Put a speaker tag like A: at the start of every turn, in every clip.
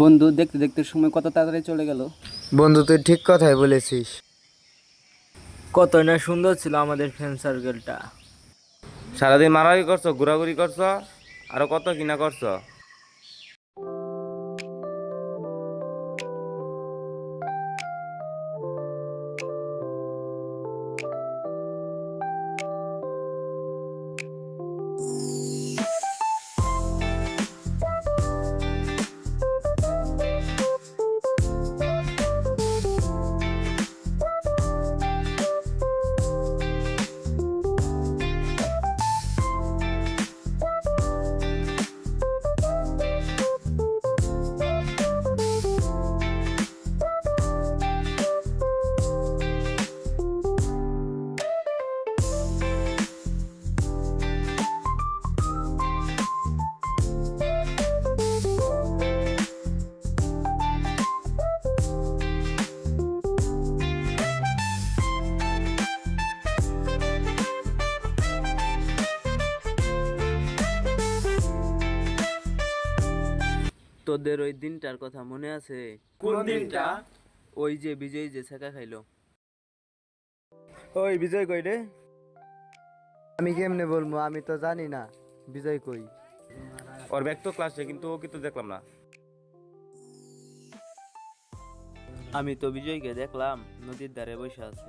A: বন্ধু দেখতে দেখতে সময় কত তাড়াতাড়ি চলে গেল?
B: বন্ধু তুই ঠিক কথাই বলেছিস।
C: কত না সুন্দর ছিল আমাদের ফ্রেন্ড সার্কেলটা
D: সারাদিন মারামারি করছ ঘোরাঘুরি করছ আরও কত কিনা করছ?
C: তোদের ওই দিনটার কথা মনে আছে?
D: কোন দিনটা?
C: ওই যে বিজয় যে ছেঁকা খাইলো।
D: ওই বিজয় কই রে?
B: আমি কেমনে বলব? আমি তো জানি না। বিজয় কই?
D: ওর ব্যাগ তো ক্লাসে কিন্তু ও কিন্তু দেখলাম না।
C: আমি তো বিজয়কে দেখলাম নদীর ধারে বসে আছে।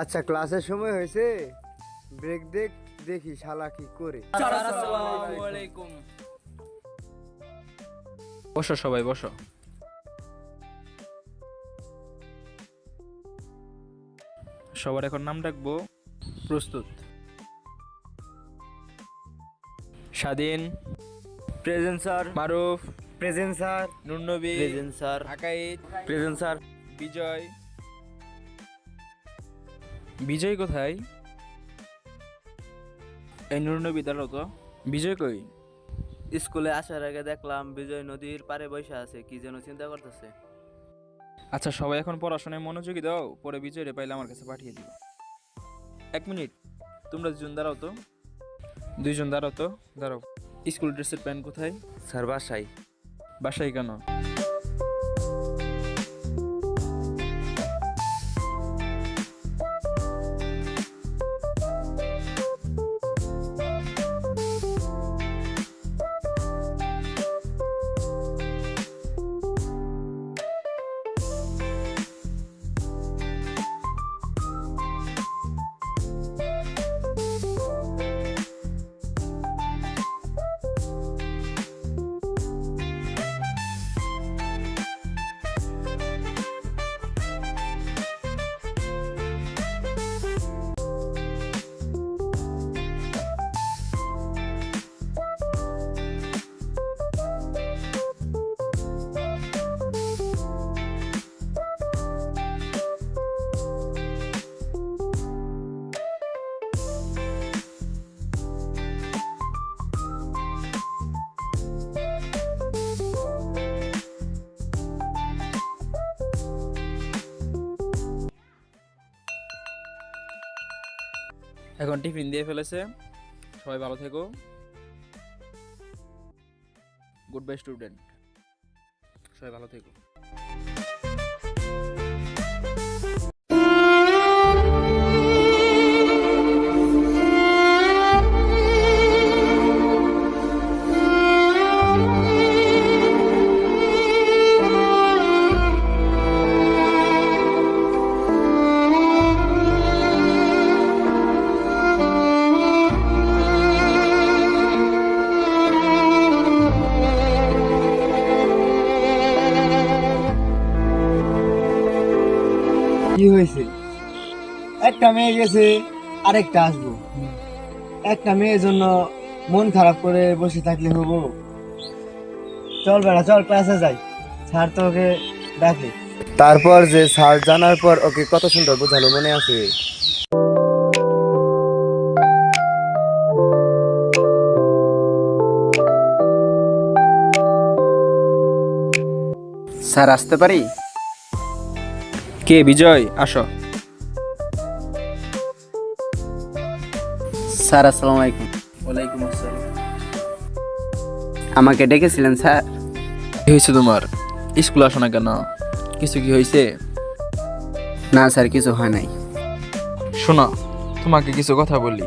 B: আচ্ছা ক্লাসের সময় হয়েছে? ব্রেক দেখ দেখি শালা কি করে।
E: বসো সবাই বসো। সবার এখন নাম ডাকবো প্রস্তুত। Swadhin.
C: Present sir.
E: Maruf.
B: Present sir.
E: Nurnabi.
C: Present sir.
E: Akaid
D: present sir.
E: Bijoy. Bijoy কোথায়? এই নুরনবী দাঁড়াও তো বিজয় কই?
C: স্কুলে আসার আগে দেখলাম বিজয় নদীর পারে বসে আছে কি যেন চিন্তা করতেছে।
E: আচ্ছা সবাই এখন পড়াশোনায় মনোযোগী দাও পরে বিজয় রে পাইলে আমার কাছে পাঠিয়ে দিও এক মিনিট তোমরা দুজন দাঁড়াও তো। দুইজন দাঁড়াও তো দাঁড়াও। স্কুল ড্রেসের প্যান্ট কোথায়?
D: স্যার বাসাই
E: বাসায় কেন? এখন টিফিন দিয়ে ফেলেছে। সবাই ভালো থেকো। Good bye student. সবাই ভালো থেকো।
B: কি হয়েছে? একটা মেয়ে গেছে আরেকটা আসব। একটা মেয়ের জন্য মন খারাপ করে বসে থাকলে হব। চল বেড়া চল ক্লাসে যাই। স্যার তো ওকে ডাকে। তারপর যে স্যার জানার পর ওকে কত সুন্দর বোঝালো মনে আছে?
A: স্যার আসতে পারি?
E: কে বিজয়? আসো।
A: স্যার আসসালামু আলাইকুম।
E: ওয়ালাইকুম আসসালাম।
A: আমাকে ডেকেছিলেন স্যার।
E: কি হয়েছে তোমার? স্কুল আসো না কেন? কিছু কি হয়েছে?
A: না স্যার কিছু হয় নাই।
E: শোনা তোমাকে কিছু কথা বলি।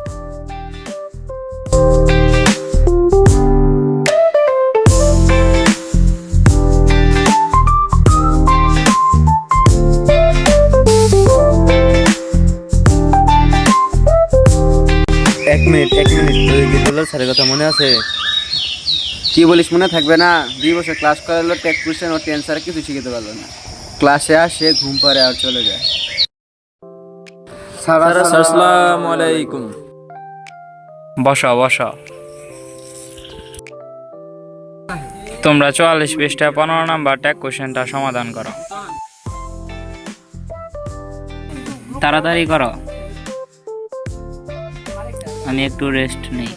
C: স্যারের কথা মনে আছে?
A: কি বলিস মনে থাকবে না? দুই বছর ক্লাস করালো টেক কোশ্চেন ও টেন্সার কিছু শিখতে পারল না। ক্লাসে আসে ঘুম পারে আর চলে যায়।
E: আসসালামু। আলাইকুম
F: বসো বসো। তোমরা চুয়াল্লিশ পৃষ্ঠা পনেরো নাম্বার ট্যাগ কোশ্চেনটা সমাধান করো। তাড়াতাড়ি করো। আমি একটু রেস্ট নেই।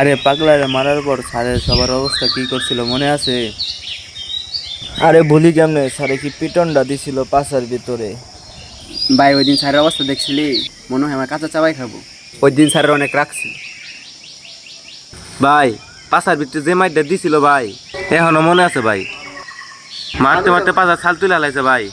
C: আরে পাগলারে মারার পর স্যারের সবার অবস্থা কি করছিল মনে আছে?
B: আরে ভুলি কেমনে? স্যারে কি পিটনটা দিছিল পাশার ভিতরে?
A: ভাই ওই দিন স্যারের অবস্থা দেখছিলি? মনে হয় আমার কাঁচা চাবাই খাব। ওই দিন স্যারের অনেক রাখছি
D: ভাই পাশার ভিতরে যে মাইটা দিছিল ভাই এখনও মনে আছে ভাই? মারতে মারতে পাশার ছাল তুলে লাইছে ভাই।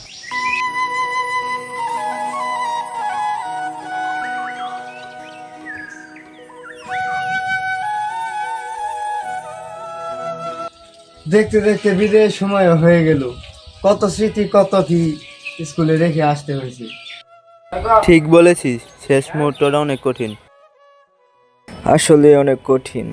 B: দেখতে দেখতে বিদায়ের সময় হয়ে গেল। কত স্মৃতি, কত কি স্কুলে রেখে আসতে হয়েছে।
C: ঠিক বলেছিস, শেষ মুহূর্তটা অনেক কঠিন।
B: আসলে অনেক কঠিন।